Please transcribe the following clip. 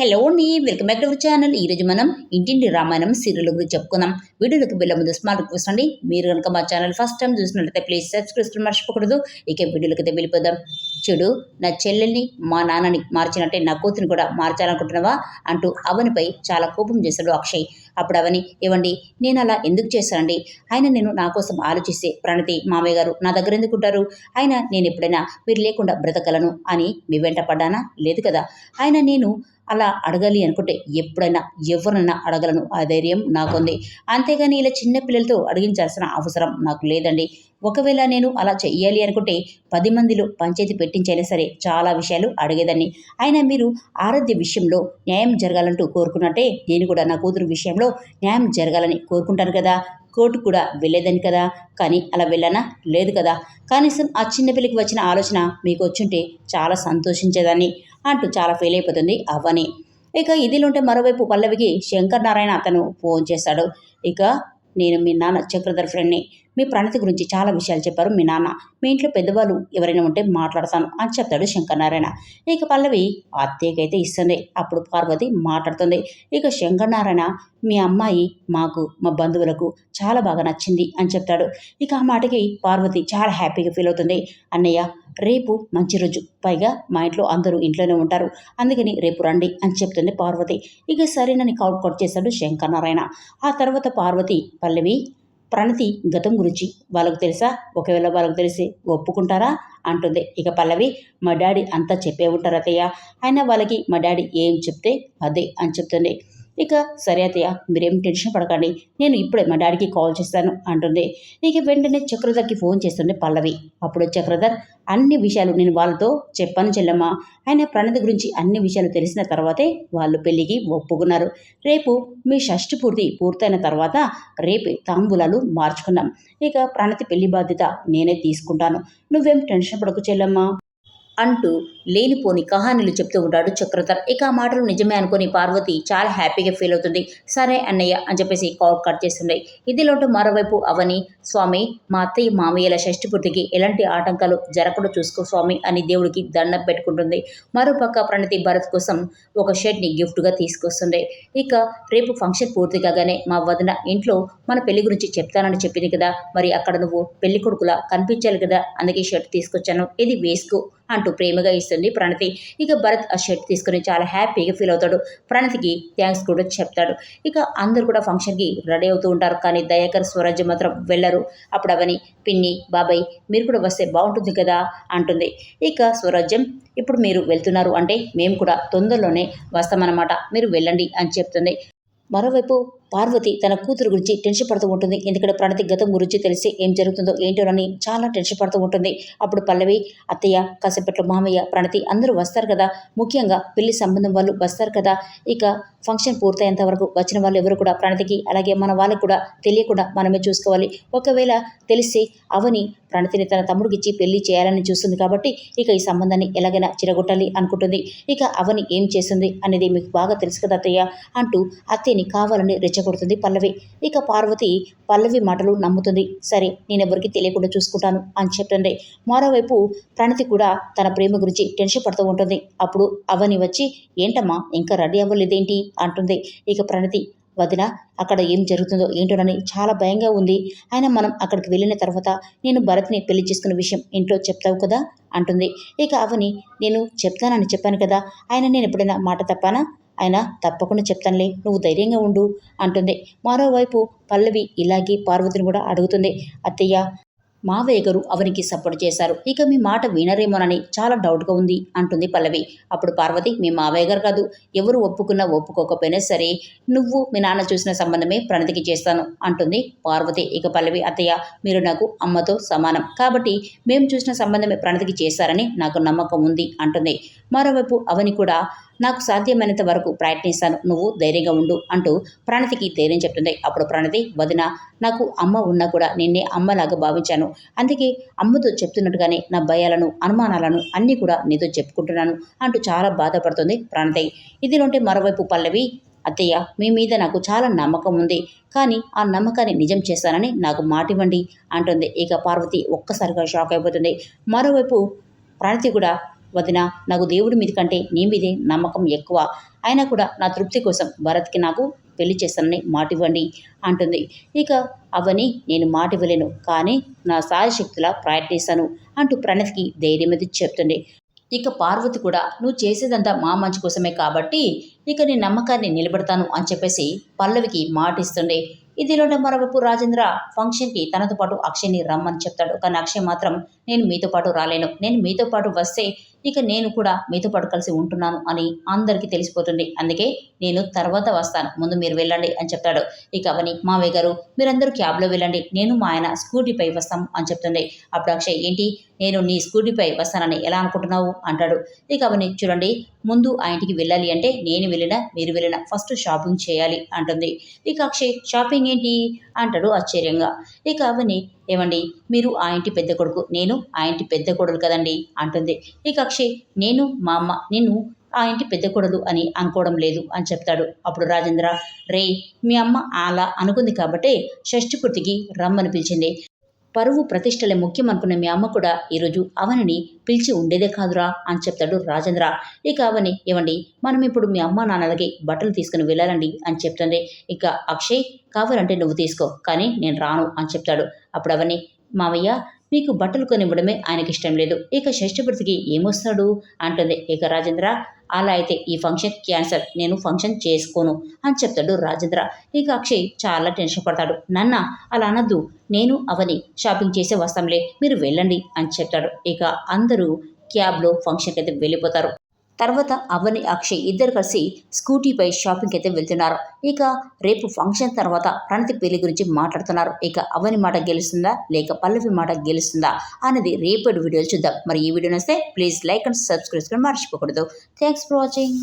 Hello అండి welcome back to our channel ఈరోజు మనం ఇంటింటి రామాయణం సీరియల్ గురించి చెప్పుకుందాం. వీడియోలోకి వెళ్ళే ముందు స్మాల్ రిక్వెస్ట్ అండి. మీరు కనుక మా ఛానల్ ఫస్ట్ టైం చూసినట్లయితే ప్లీజ్ సబ్స్క్రైబ్ చేసుకోవడం మర్చిపోకూడదు. ఇక వీడియోలోకి అయితే వెళ్ళిపోదాం. చూడు నా చెల్లెల్ని మా నాన్నని మార్చినట్టే నా కూతురిని కూడా మార్చాలనుకుంటున్నావా అంటూ అవనిపై చాలా కోపం చేశాడు అక్షయ్. అప్పుడు అవని ఇవ్వండి నేను అలా ఎందుకు చేశానండి? ఆయన నేను నా కోసం ఆలోచిస్తే ప్రణతి మామయ్య గారు నా దగ్గర ఎందుకు ఉంటారు? ఆయన నేను ఎప్పుడైనా మీరు లేకుండా బ్రతకలను అని మీ వెంట పడ్డానా? లేదు కదా. ఆయన నేను అలా అడగాలి అనుకుంటే ఎప్పుడైనా ఎవరైనా అడగలను. ఆ ధైర్యం నాకుంది. అంతేగాని ఇలా చిన్న పిల్లలతో అడిగించాల్సిన అవసరం నాకు లేదండి. ఒకవేళ నేను అలా చెయ్యాలి అనుకుంటే పది మందిలో పంచాయతీ పెట్టించైనా సరే చాలా విషయాలు అడిగేదాన్ని. అయినా మీరు ఆరోగ్య విషయంలో న్యాయం జరగాలంటూ కోరుకున్నట్టే నేను కూడా నా కూతురు విషయంలో న్యాయం జరగాలని కోరుకుంటాను కదా. కోర్టు కూడా వెళ్ళేదని కదా. కానీ అలా వెళ్ళానా? లేదు కదా. కనీసం ఆ చిన్నపిల్లకి వచ్చిన ఆలోచన మీకు వచ్చుంటే చాలా సంతోషించేదాన్ని. అంటూ చాలా ఫీల్ అయిపోతుంది అవ్వని ఇక ఇదిలుంటే మరోవైపు పల్లవికి శంకర్ నారాయణ అతను ఫోన్ చేశాడు ఇక నేను మీ నాన్న చక్రధర్ ఫ్రెండ్ని. మీ ప్రణతి గురించి చాలా విషయాలు చెప్పారు మీ నాన్న. మీ ఇంట్లో పెద్దవాళ్ళు ఎవరైనా ఉంటే మాట్లాడతాను అని చెప్తాడు శంకరనారాయణ. ఇక పల్లవి అత్తయ్యకైతే ఇస్తుంది అప్పుడు పార్వతి మాట్లాడుతుంది. ఇక శంకరనారాయణ మీ అమ్మాయి మాకు మా బంధువులకు చాలా బాగా నచ్చింది అని చెప్తాడు. ఇక ఆ మాటకి పార్వతి చాలా హ్యాపీగా ఫీల్ అవుతుంది. అన్నయ్య రేపు మంచి రోజు. పైగా మా ఇంట్లో అందరూ ఇంట్లోనే ఉంటారు. అందుకని రేపు రండి అని చెప్తుంది పార్వతి. ఇక సరేనని కౌట్ కట్ చేశాడు శంకరనారాయణ. ఆ తర్వాత పార్వతి పల్లవి ప్రణతి గతం గురించి వాళ్ళకు తెలుసా? ఒకవేళ వాళ్ళకు తెలిసి ఒప్పుకుంటారా? అంటుంది. ఇక పల్లవి మా డాడీ అంతా చెప్పే ఉంటారు అత్తయ్య అయినా వాళ్ళకి మా డాడీ ఏం చెప్తే అదే అని చెప్తుంది. ఇక సరే అత్తయ్య మీరేం టెన్షన్ పడకండి. నేను ఇప్పుడే మా డాడీకి కాల్ చేస్తాను అంటుంది. ఇక వెంటనే చక్రధర్కి ఫోన్ చేస్తుంది పల్లవి. అప్పుడు చక్రధర్ అన్ని విషయాలు నేను వాళ్ళతో చెప్పాను చెల్లమ్మ. ఆయన ప్రణతి గురించి అన్ని విషయాలు తెలిసిన తర్వాతే వాళ్ళు పెళ్ళికి ఒప్పుకున్నారు. రేపు మీ షష్టి పూర్తి పూర్తయిన తర్వాత రేపే తాంబూలాలు మార్చుకున్నాం ఇక ప్రణతి పెళ్ళి బాధ్యత నేనే తీసుకుంటాను. నువ్వేం టెన్షన్ పడకు చెల్లమ్మ. అంటూ లేనిపోని కహానీలు చెప్తూ ఉంటాడు చక్రధర్. ఇక ఆ మాటలు నిజమే అనుకుని పార్వతి చాలా హ్యాపీగా ఫీల్ అవుతుంది. సరే అన్నయ్య అని చెప్పేసి కాల్ కట్ చేస్తుంది. ఇదిలోంటూ మరోవైపు అవని స్వామి మా అత్తయ్య మామయ్యల షష్టి పూర్తికి ఎలాంటి ఆటంకాలు జరగకుండా చూసుకో స్వామి అని దేవుడికి దండం పెట్టుకుంటుంది. మరోపక్క ప్రణతి భరత్ కోసం ఒక షర్ట్ని గిఫ్ట్గా తీసుకొస్తుంది. ఇక రేపు ఫంక్షన్ పూర్తి కాగానే మా వదిన ఇంట్లో మన పెళ్ళి గురించి చెప్తానని చెప్పింది కదా మరి అక్కడ నువ్వు పెళ్ళి కొడుకులా కనిపించాలి కదా అందుకే షర్ట్ తీసుకొచ్చాను. ఇది వేసుకో. అంటూ ప్రేమగా ఇస్తుంది ప్రణతి. ఇక భరత్ ఆ షర్ట్ తీసుకుని చాలా హ్యాపీగా ఫీల్ అవుతాడు. ప్రణతికి థ్యాంక్స్ కూడా చెప్తాడు. ఇక అందరు కూడా ఫంక్షన్కి రెడీ అవుతూ ఉంటారు. కానీ దయాకర్ స్వరాజ్యం మాత్రం వెళ్ళరు. అప్పుడు అవని పిన్ని బాబాయ్ మీరు కూడా వస్తే బాగుంటుంది కదా అంటుంది. ఇక స్వరాజ్యం ఇప్పుడు మీరు వెళ్తున్నారు అంటే మేము కూడా తొందరలోనే వస్తామన్నమాట. మీరు వెళ్ళండి అని చెప్తుంది. మరోవైపు పార్వతి తన కూతురు గురించి టెన్షన్ పడుతూ ఉంటుంది. ఎందుకంటే ప్రణతి గతం గురించి తెలిసి ఏం జరుగుతుందో ఏంటోనని చాలా టెన్షన్ పడుతూ ఉంటుంది. అప్పుడు పల్లవి అత్తయ్య కాసేపట్లో మామయ్య ప్రణతి అందరూ వస్తారు కదా. ముఖ్యంగా పెళ్ళి సంబంధం వాళ్ళు వస్తారు కదా. ఇక ఫంక్షన్ పూర్తయ్యేంత వరకు వచ్చిన వాళ్ళు ఎవరు కూడా ప్రణతికి అలాగే మన వాళ్ళకి కూడా తెలియకుండా మనమే చూసుకోవాలి. ఒకవేళ తెలిసి అవని ప్రణతిని తన తమ్ముడికి ఇచ్చి పెళ్ళి చేయాలని చూస్తుంది కాబట్టి ఇక ఈ సంబంధాన్ని ఎలాగైనా చిరగొట్టాలి అనుకుంటుంది. ఇక అవని ఏం చేస్తుంది అనేది మీకు బాగా తెలుసు కదా అత్తయ్య అంటూ అత్తయ్యని కావాలని రెచ్చగొడుతుంది పల్లవి. ఇక పార్వతి పల్లవి మాటలు నమ్ముతుంది. సరే నేనెవరికి తెలియకుండా చూసుకుంటాను అని చెప్పండి మరోవైపు ప్రణతి కూడా తన ప్రేమ గురించి టెన్షన్ పడుతూ ఉంటుంది. అప్పుడు అవని వచ్చి ఏంటమ్మా ఇంకా రెడీ అవ్వలేదేంటి? అంటుంది. ఇక ప్రణతి వదిన అక్కడ ఏం జరుగుతుందో ఏంటోనని చాలా భయంగా ఉంది. ఆయన మనం అక్కడికి వెళ్ళిన తర్వాత నేను భరత్ని పెళ్ళి చేసుకున్న విషయం ఇంట్లో చెప్తావు కదా? అంటుంది. ఇక అవని నేను చెప్తానని చెప్పాను కదా. ఆయన నేను ఎప్పుడైనా మాట తప్పానా? ఆయన తప్పకుండా చెప్తానులే నువ్వు ధైర్యంగా ఉండు అంటుంది. మరోవైపు పల్లవి ఇలాగే పార్వతిని కూడా అడుగుతుంది. అత్తయ్య మావయ్య గారు అవనికి సపోర్ట్ చేశారు. ఇక మీ మాట వినరేమోనని చాలా డౌట్గా ఉంది అంటుంది పల్లవి. అప్పుడు పార్వతి మీ మావయ్య గారు కాదు ఎవరు ఒప్పుకున్నా ఒప్పుకోకపోయినా సరే నువ్వు మీ నాన్న చూసిన సంబంధమే ప్రణతికి చేస్తాను అంటుంది పార్వతి. ఇక పల్లవి అత్తయ్య మీరు నాకు అమ్మతో సమానం. కాబట్టి మేము చూసిన సంబంధమే ప్రణతికి చేస్తారని నాకు నమ్మకం ఉంది అంటుంది. మరోవైపు అవని కూడా నాకు సాధ్యమైనంత వరకు ప్రయత్నిస్తాను. నువ్వు ధైర్యంగా ఉండు అంటూ ప్రణతికి ధైర్యం చెప్తుంది. అప్పుడు ప్రణతి వదిన నాకు అమ్మ ఉన్నా కూడా నిన్నే అమ్మలాగా భావించాను. అందుకే అమ్మతో చెప్తున్నట్టుగానే నా భయాలను అనుమానాలను అన్నీ కూడా నీతో చెప్పుకుంటున్నాను అంటూ చాలా బాధపడుతుంది ప్రణతి. ఇదిలోంటే మరోవైపు పల్లవి అత్తయ్య మీ మీద నాకు చాలా నమ్మకం ఉంది. కానీ ఆ నమ్మకాన్ని నిజం చేస్తానని నాకు మాటివ్వండి అంటుంది. ఇక పార్వతి ఒక్కసారిగా షాక్ అయిపోతుంది. మరోవైపు ప్రణతి కూడా వదిన నాకు దేవుడి మీద కంటే నీ మీదే నమ్మకం ఎక్కువ. అయినా కూడా నా తృప్తి కోసం భరత్కి నాకు పెళ్ళి చేస్తానని మాట ఇవ్వండి అంటుంది. ఇక అవని నేను మాట ఇవ్వలేను కానీ నా సాయశక్తులా ప్రయత్నిస్తాను అంటూ ప్రణత్కి ధైర్యం మీద చెప్తుంది. ఇక పార్వతి కూడా నువ్వు చేసేదంతా మా మంచి కోసమే కాబట్టి ఇక నీ నమ్మకాన్ని నిలబెడతాను అని చెప్పేసి పల్లవికి మాట ఇస్తుండే ఇదిలోనే మరోవైపు రాజేంద్ర ఫంక్షన్కి తనతో పాటు అక్షయ్ని రమ్మని చెప్తాడు. కానీ అక్షయ్ మాత్రం నేను మీతో పాటు రాలేను. నేను మీతో పాటు వస్తే ఇక నేను కూడా మీతో పాటు ఉంటున్నాను అని అందరికీ తెలిసిపోతుంది. అందుకే నేను తర్వాత వస్తాను. ముందు మీరు వెళ్ళండి అని చెప్తాడు. ఇక అవని మావయ్య గారు మీరందరూ క్యాబ్లో వెళ్ళండి. నేను మా ఆయన స్కూటీపై వస్తాం అని చెప్తుంది. అప్పుడు అక్షయ్ ఏంటి? నేను నీ స్కూటీపై వస్తానని ఎలా అనుకుంటున్నావు? అంటాడు. ఇక అవని చూడండి ముందు ఆ ఇంటికి వెళ్ళాలి అంటే నేను వెళ్ళినా మీరు వెళ్ళినా ఫస్ట్ షాపింగ్ చేయాలి అంటుంది. ఇక అక్షయ్ షాపింగ్ ఏంటి? అంటాడు ఆశ్చర్యంగా. ఇక అవని ఏమండి? మీరు ఆ ఇంటి పెద్ద కొడుకు నేను ఆ ఇంటి పెద్ద కొడుకు కదండి? అంటుంది. ఇక అక్షయ్ నేను మా అమ్మ నిన్ను ఆ ఇంటి పెద్ద కొడలు అని అనుకోవడం లేదు అని చెప్తాడు. అప్పుడు రాజేంద్ర రే మీ అమ్మ అలా అనుకుంది కాబట్టే షష్ఠి పూర్తికి రమ్మని పిలిచింది. పరువు ప్రతిష్టలే ముఖ్యం అనుకున్న మీ అమ్మ కూడా ఈరోజు అవనిని పిలిచి ఉండేదే కాదురా అని చెప్తాడు రాజేంద్ర. ఇక అవని ఇవ్వండి మనం ఇప్పుడు మీ అమ్మ నాన్నలకి బట్టలు తీసుకుని వెళ్ళాలండి అని చెప్తుంది. ఇక అక్షయ్ కావాలంటే నువ్వు తీసుకో కానీ నేను రాను అని చెప్తాడు. అప్పుడు అవని మావయ్య మీకు బట్టలు కొనివ్వడమే ఆయనకి ఇష్టం లేదు. ఇక షష్ఠపతికి ఏమొస్తాడు? అంటుంది. ఇక రాజేంద్ర అలా అయితే ఈ ఫంక్షన్ క్యాన్సల్. నేను ఫంక్షన్ చేసుకోను అని చెప్తాడు రాజేంద్ర. ఇక అక్షయ్ చాలా టెన్షన్ పడతాడు. నాన్న అలా అనద్దు. నేను అవని షాపింగ్ చేసే వస్తాంలే. మీరు వెళ్ళండి అని చెప్తాడు. ఇక అందరూ క్యాబ్లో ఫంక్షన్కి అయితే వెళ్ళిపోతారు. తర్వాత అవని అక్షయ్ ఇద్దరు కలిసి స్కూటీపై షాపింగ్కి అయితే వెళ్తున్నారు. ఇక రేపు ఫంక్షన్ తర్వాత ప్రణతి పెళ్ళి గురించి మాట్లాడుతున్నారు. ఇక అవని మాట గెలుస్తుందా? లేక పల్లవి మాట గెలుస్తుందా? అనేది రేపటి వీడియోలు చూద్దాం. మరి ఈ వీడియో నస్తే ప్లీజ్ లైక్ అండ్ సబ్స్క్రైబ్ మర్చిపోకూడదు. Thanks for watching.